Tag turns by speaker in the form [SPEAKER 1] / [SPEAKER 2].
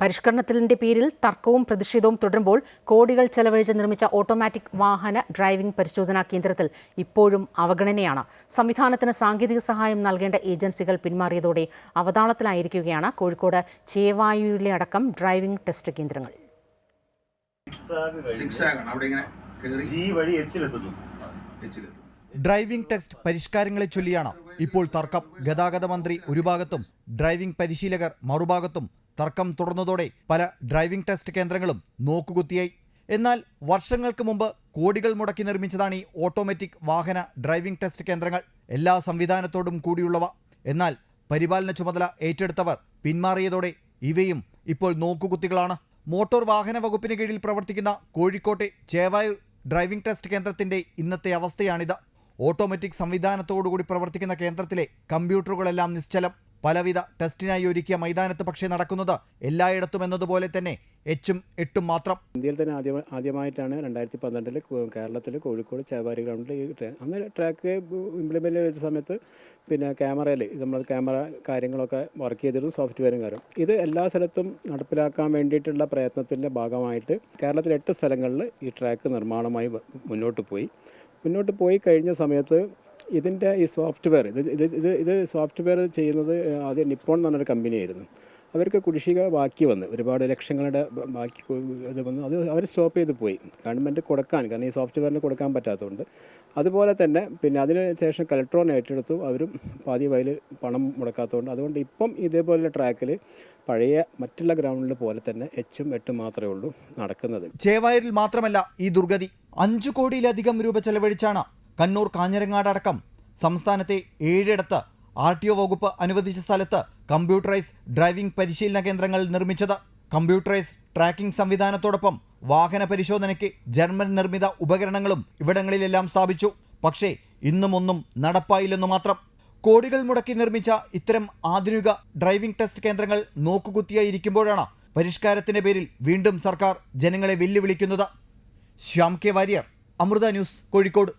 [SPEAKER 1] പരിഷ്കരണത്തിന്റെ പേരിൽ തർക്കവും പ്രതിഷേധവും തുടരുമ്പോൾ കോടികൾ ചെലവഴിച്ച് നിർമ്മിച്ച ഓട്ടോമാറ്റിക് വാഹന ഡ്രൈവിംഗ് പരിശോധനാ കേന്ദ്രത്തിൽ ഇപ്പോഴും അവഗണനയാണ്. സംവിധാനത്തിന് സാങ്കേതിക സഹായം നൽകേണ്ട ഏജൻസികൾ പിന്മാറിയതോടെ അവതാളത്തിലായിരിക്കുകയാണ് കോഴിക്കോട് ചേവായൂരിലെ അടക്കം ഡ്രൈവിംഗ് ടെസ്റ്റ് കേന്ദ്രങ്ങൾ.
[SPEAKER 2] ഡ്രൈവിംഗ് ടെസ്റ്റ് പരിഷ്കാരങ്ങളെ ചൊല്ലിയാണ്. ഇപ്പോൾ തർക്കം ഗതാഗത മന്ത്രി ഒരു ഭാഗത്തും ഡ്രൈവിംഗ് പരിശീലകർ മറുഭാഗത്തും. തർക്കം തുടർന്നതോടെ പല ഡ്രൈവിംഗ് ടെസ്റ്റ് കേന്ദ്രങ്ങളും നോക്കുകുത്തിയായി. എന്നാൽ വർഷങ്ങൾക്ക് മുമ്പ് കോടികൾ മുടക്കി നിർമ്മിച്ചതാണ് ഈ ഓട്ടോമാറ്റിക് വാഹന ഡ്രൈവിംഗ് ടെസ്റ്റ് കേന്ദ്രങ്ങൾ. എല്ലാ സംവിധാനത്തോടും കൂടിയുള്ളവ. എന്നാൽ പരിപാലന ചുമതല ഏറ്റെടുത്തവർ പിന്മാറിയതോടെ ഇവയും ഇപ്പോൾ നോക്കുകുത്തികളാണ്. മോട്ടോർ വാഹന വകുപ്പിന് കീഴിൽ പ്രവർത്തിക്കുന്ന കോഴിക്കോട്ടെ ചേവായൂർ ഡ്രൈവിംഗ് ടെസ്റ്റ് കേന്ദ്രത്തിന്റെ ഇന്നത്തെ അവസ്ഥയാണിത്. ഓട്ടോമാറ്റിക് സംവിധാനത്തോടുകൂടി പ്രവർത്തിക്കുന്ന കേന്ദ്രത്തിലെ കമ്പ്യൂട്ടറുകളെല്ലാം നിശ്ചലം. പലവിധ ടെസ്റ്റിനായി ഒരുക്കിയ മൈതാനത്ത് പക്ഷേ നടക്കുന്നത് എല്ലായിടത്തും എന്നതുപോലെ തന്നെ എച്ചും എട്ടും മാത്രം.
[SPEAKER 3] ഇന്ത്യയിൽ തന്നെ ആദ്യ ആദ്യമായിട്ടാണ് രണ്ടായിരത്തി പന്ത്രണ്ടിൽ കേരളത്തിൽ കോഴിക്കോട് ചേവാരി ഗ്രൗണ്ടിൽ ഈ അന്ന് ട്രാക്ക് ഇംപ്ലിമെന്റ് ചെയ്ത സമയത്ത് പിന്നെ ക്യാമറയിൽ നമ്മൾ ക്യാമറ കാര്യങ്ങളൊക്കെ വർക്ക് ചെയ്തിരുന്നു സോഫ്റ്റ്വെയറും കാര്യം. ഇത് എല്ലാ സ്ഥലത്തും നടപ്പിലാക്കാൻ വേണ്ടിയിട്ടുള്ള പ്രയത്നത്തിന്റെ ഭാഗമായിട്ട് കേരളത്തിലെ എട്ട് സ്ഥലങ്ങളിൽ ഈ ട്രാക്ക് നിർമ്മാണമായി മുന്നോട്ട് പോയി. മുന്നോട്ട് പോയി കഴിഞ്ഞ സമയത്ത് ഇതിന്റെ ഈ സോഫ്റ്റ്വെയർ ഇത് ഇത് ഇത് ഇത് സോഫ്റ്റ്വെയർ ചെയ്യുന്നത് ആദ്യം നിപ്പോൺ എന്ന് പറഞ്ഞൊരു കമ്പനിയായിരുന്നു അവർക്ക് കുടിശ്ശിക ബാക്കി വന്ന് ഒരുപാട് ലക്ഷങ്ങളുടെ ബാക്കി ഇത് വന്നു അത് അവർ സ്റ്റോപ്പ് ചെയ്ത് പോയി. ഗവൺമെന്റ് കൊടുക്കാൻ കാരണം ഈ സോഫ്റ്റ്വെയറിന് കൊടുക്കാൻ പറ്റാത്തതുകൊണ്ട്. അതുപോലെ തന്നെ പിന്നെ അതിന് ശേഷം കലക്ട്രോൺ ഏറ്റെടുത്തു അവരും പാതി വയൽ പണം മുടക്കാത്തതുകൊണ്ട്. അതുകൊണ്ട് ഇപ്പം ഇതേപോലെ ട്രാക്കിൽ പഴയ മറ്റുള്ള ഗ്രൗണ്ടിൽ പോലെ തന്നെ എച്ചും എട്ടും മാത്രമേ ഉള്ളൂ നടക്കുന്നത്.
[SPEAKER 2] ചേവായൂരിൽ മാത്രമല്ല ഈ ദുർഗതി. അഞ്ചു കോടിയിലധികം രൂപ ചെലവഴിച്ചാണ് കണ്ണൂർ കാഞ്ഞിരങ്ങാട് അടക്കം സംസ്ഥാനത്തെ ഏഴിടത്ത് ആർ ടി ഒ വകുപ്പ് അനുവദിച്ച സ്ഥലത്ത് കമ്പ്യൂട്ടറൈസ് ഡ്രൈവിംഗ് പരിശീലന കേന്ദ്രങ്ങൾ നിർമ്മിച്ചത്. കമ്പ്യൂട്ടറൈസ് ട്രാക്കിംഗ് സംവിധാനത്തോടൊപ്പം വാഹന പരിശോധനയ്ക്ക് ജർമ്മൻ നിർമ്മിത ഉപകരണങ്ങളും ഇവിടങ്ങളിലെല്ലാം സ്ഥാപിച്ചു. പക്ഷേ ഇന്നും ഒന്നും നടപ്പായില്ലെന്നു മാത്രം. കോടികൾ മുടക്കി നിർമ്മിച്ച ഇത്തരം ആധുനിക ഡ്രൈവിംഗ് ടെസ്റ്റ് കേന്ദ്രങ്ങൾ നോക്കുകുത്തിയായിരിക്കുമ്പോഴാണ് പരിഷ്കാരത്തിന്റെ പേരിൽ വീണ്ടും സർക്കാർ ജനങ്ങളെ വെല്ലുവിളിക്കുന്നത്. Shyam K Warrier Amrita News Kozhikode.